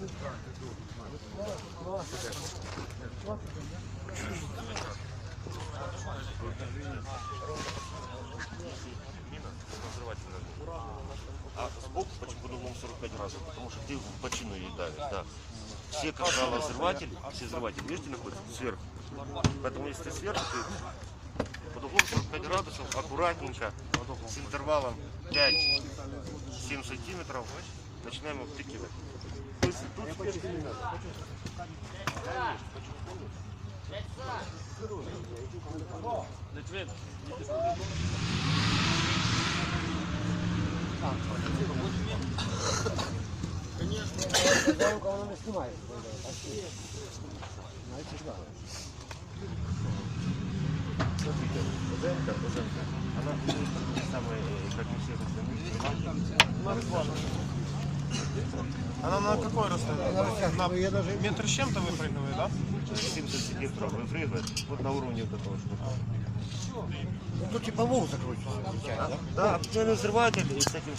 А сбоку почему под углом 45 градусов? Потому что ты в бочину ей давишь, да. Все касала взрыватель, все взрыватели, видишь, где находятся? Сверху. Поэтому если ты сверху, ты под углом 45 градусов, аккуратненько, с интервалом 5-7 сантиметров, То есть тут спешки не надо. Конечно. Кого она снимает. Значит, да. Смотрите, Боженка, Боженка, она самая, как и все остальные, Она на какой расстоянии? На метр с чем-то выпрыгивает, да? 70 сантиметров выпрыгивает, вот на уровне вот этого штука. ну, тут типа вол закручивается, да? Да, взрыватель и с этим